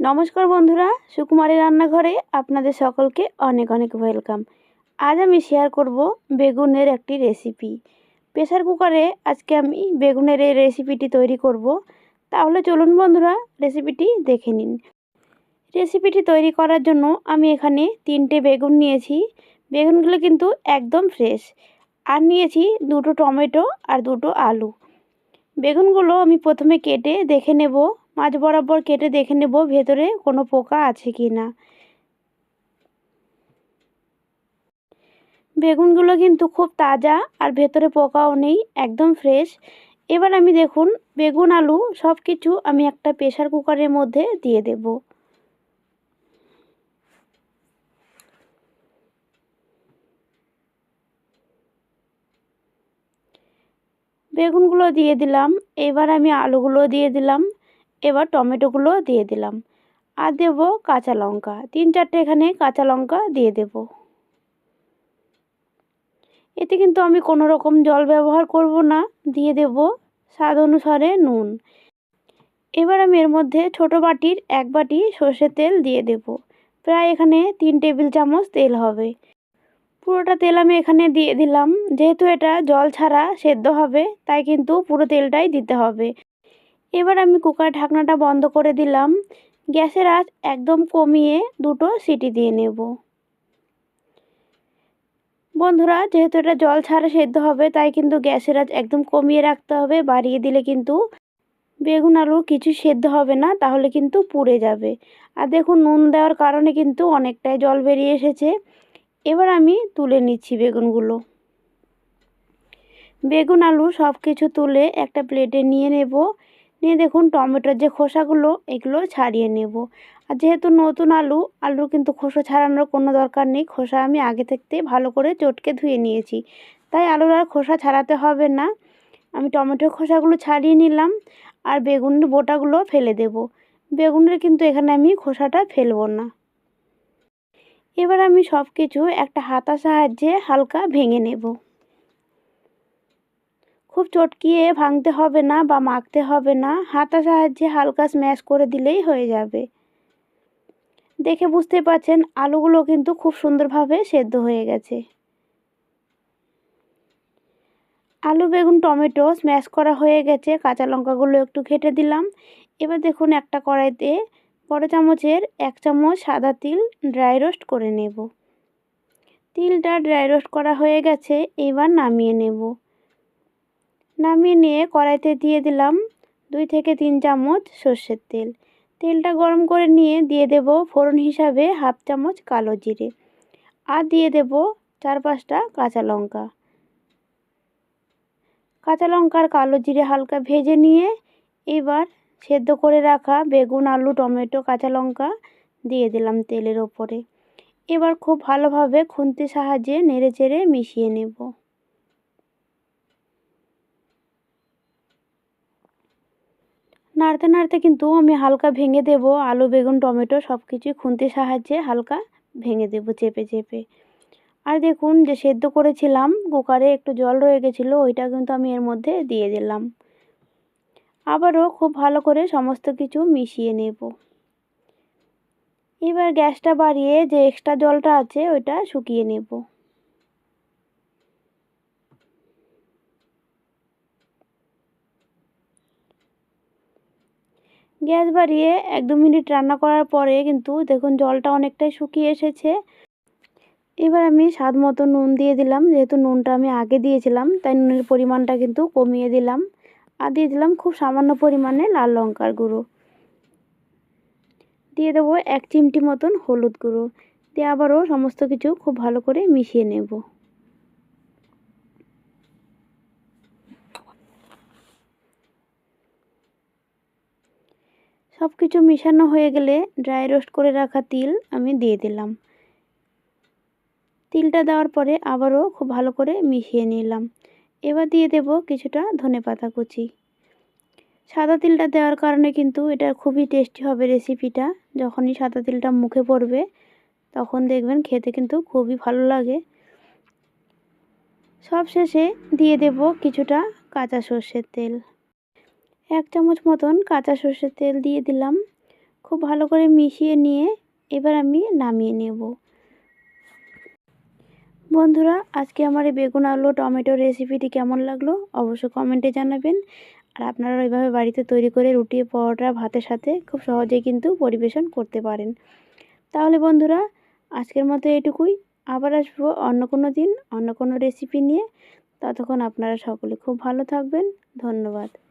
নমস্কার বন্ধুরা, সুকুমারী রান্নাঘরে আপনাদের সকলকে অনেক অনেক ওয়েলকাম। আজ আমি শেয়ার করব বেগুনের একটি রেসিপি প্রেসার কুকারে আজকে আমি বেগুনের এই রেসিপিটি তৈরি করব। তাহলে চলুন বন্ধুরা রেসিপিটি দেখে নিন। রেসিপিটি তৈরি করার জন্য আমি এখানে তিনটে বেগুন নিয়েছি। বেগুনগুলো কিন্তু একদম ফ্রেশ আর নিয়েছি দুটো টমেটো আর দুটো আলু। বেগুনগুলো আমি প্রথমে কেটে দেখে নেব। মাঝ বরাবর কেটে দেখে নেব ভেতরে কোনো পোকা আছে কি না। বেগুনগুলো কিন্তু খুব তাজা আর ভেতরে পোকাও নেই, একদম ফ্রেশ। এবার আমি দেখুন, বেগুন, আলু সব কিছু আমি একটা প্রেশার কুকারের মধ্যে দিয়ে দেব। বেগুনগুলো দিয়ে দিলাম, এবার আমি আলুগুলো দিয়ে দিলাম। এবার টমেটোগুলো দিয়ে দিলাম। আর দেব কাঁচা লঙ্কা। তিন চারটে এখানে কাঁচা লঙ্কা দিয়ে দেব। এতে কিন্তু আমি কোনো রকম জল ব্যবহার করব না। দিয়ে দেব স্বাদ অনুসারে নুন। এবার আমি এর মধ্যে ছোট বাটির এক বাটি সর্ষের তেল দিয়ে দেব। প্রায় এখানে তিন টেবিল চামচ তেল হবে। পুরোটা তেল আমি এখানে দিয়ে দিলাম। যেহেতু এটা জল ছাড়া সেদ্ধ হবে, তাই কিন্তু পুরো তেলটাই দিতে হবে। এবার আমি কুকার ঢাকনাটা বন্ধ করে দিলাম। গ্যাসের আঁচ একদম কমিয়ে দুটো সিটি দিয়ে নেব। বন্ধুরা, যেহেতু এটা জল ছাড়া সেদ্ধ হবে, তাই কিন্তু গ্যাসের আঁচ একদম কমিয়ে রাখতে হবে। বাড়িয়ে দিলে কিন্তু বেগুন আলু কিছু সেদ্ধ হবে না, তাহলে কিন্তু পুড়ে যাবে। আর দেখুন, নুন দেওয়ার কারণে কিন্তু অনেকটাই জল বেরিয়ে এসেছে। এবার আমি তুলে নিচ্ছি বেগুনগুলো। বেগুন আলু সব কিছু তুলে একটা প্লেটে নিয়ে নেব। নিয়ে দেখুন টমেটোর যে খোসাগুলো, এগুলো ছাড়িয়ে নেব। আর যেহেতু নতুন আলু, আলুর কিন্তু খোসা ছাড়ানোর কোনো দরকার নেই। খোসা আমি আগে থাকতে ভালো করে চটকে ধুয়ে নিয়েছি। তাই আলুর আর খোসা ছাড়াতে হবে না। আমি টমেটোর খোসাগুলো ছাড়িয়ে নিলাম আর বেগুনের বোটাগুলো ফেলে দেব। বেগুনের কিন্তু এখানে আমি খোসাটা ফেলব না। এবার আমি সব কিছু একটা হাতা সাহায্যে হালকা ভেঙে নেব। খুব চটকিয়ে ভাঙতে হবে না বা মাখতে হবে না, হাতা সাহায্যে হালকা স্ম্যাশ করে দিলেই হয়ে যাবে। দেখে বুঝতে পারছেন, আলুগুলো কিন্তু খুব সুন্দরভাবে সেদ্ধ হয়ে গেছে। আলু, বেগুন, টমেটো স্ম্যাশ করা হয়ে গেছে, কাঁচা লঙ্কাগুলো একটু ঘেটে দিলাম। এবার দেখুন একটা কড়াইতে বড় চামচের এক চামচ সাদা তিল ড্রাই রোস্ট করে নেব। তিলটা ড্রাই রোস্ট করা হয়ে গেছে, এবার নামিয়ে নেব। নামিয়ে নিয়ে কড়াইতে দিয়ে দিলাম দুই থেকে তিন চামচ সর্ষের তেল। তেলটা গরম করে নিয়ে দিয়ে দেব ফোড়ন হিসাবে হাফ চামচ কালো জিরে আর দিয়ে দেব চার পাঁচটা কাঁচা লঙ্কা। কাঁচা লঙ্কার কালো জিরে হালকা ভেজে নিয়ে এবার সেদ্ধ করে রাখা বেগুন, আলু, টমেটো, কাঁচা লঙ্কা দিয়ে দিলাম তেলের ওপরে। এবার খুব ভালোভাবে খুন্তির সাহায্যে নেড়ে চেড়ে মিশিয়ে নেব। নাড়তে নাড়তে কিন্তু আমি হালকা ভেঙে দেব। আলু, বেগুন, টমেটো সব কিছুই খুন্তির সাহায্যে হালকা ভেঙে দেব চেপে চেপে। আর দেখুন যে সেদ্ধ করেছিলাম, কুকারে একটু জল রয়ে গেছিল, ওইটা কিন্তু আমি এর মধ্যে দিয়ে দিলাম। আবারও খুব ভালো করে সমস্ত কিছু মিশিয়ে নেব। এবার গ্যাসটা বাড়িয়ে যে এক্সট্রা জলটা আছে, ওইটা শুকিয়ে নেব। গ্যাস বাড়িয়ে এক দু মিনিট রান্না করার পরে কিন্তু দেখুন জলটা অনেকটাই শুকিয়ে এসেছে। এবার আমি স্বাদ মতো নুন দিয়ে দিলাম। যেহেতু নুনটা আমি আগে দিয়েছিলাম, তাই নুনের পরিমাণটা কিন্তু কমিয়ে দিলাম। আর দিয়ে দিলাম খুব সামান্য পরিমাণে লাল লঙ্কার গুঁড়ো। দিয়ে দেবো এক চিমটি মতন হলুদ গুঁড়ো। দিয়ে আবারও সমস্ত কিছু খুব ভালো করে মিশিয়ে নেব। সব কিছু মিশানো হয়ে গেলে ড্রাই রোস্ট করে রাখা তিল আমি দিয়ে দিলাম। তিলটা দেওয়ার পরে আবারও খুব ভালো করে মিশিয়ে নিলাম। এবার দিয়ে দেব কিছুটা ধনে পাতা কুচি। সাদা তিলটা দেওয়ার কারণে কিন্তু এটা খুবই টেস্টি হবে রেসিপিটা যখনই সাদা তিলটা মুখে পড়বে, তখন দেখবেন খেতে কিন্তু খুবই ভালো লাগে। সব শেষে দিয়ে দেব কিছুটা কাঁচা সর্ষের তেল। এক চামচ মতন কাঁচা সর্ষের তেল দিয়ে দিলাম। খুব ভালো করে মিশিয়ে নিয়ে এবার আমি নামিয়ে নেব। বন্ধুরা, আজকে আমার এই বেগুন আলু টমেটো রেসিপিটি কেমন লাগল অবশ্যই কমেন্টে জানাবেন। আর আপনারা ওইভাবে বাড়িতে তৈরি করে রুটি, পরোটা, ভাতের সাথে খুব সহজেই কিন্তু পরিবেশন করতে পারেন। তাহলে বন্ধুরা, আজকের মতো এটুকুই। আবার আসব অন্য কোনো দিন, অন্য কোনো রেসিপি নিয়ে। ততক্ষণ আপনারা সকলে খুব ভালো থাকবেন। ধন্যবাদ।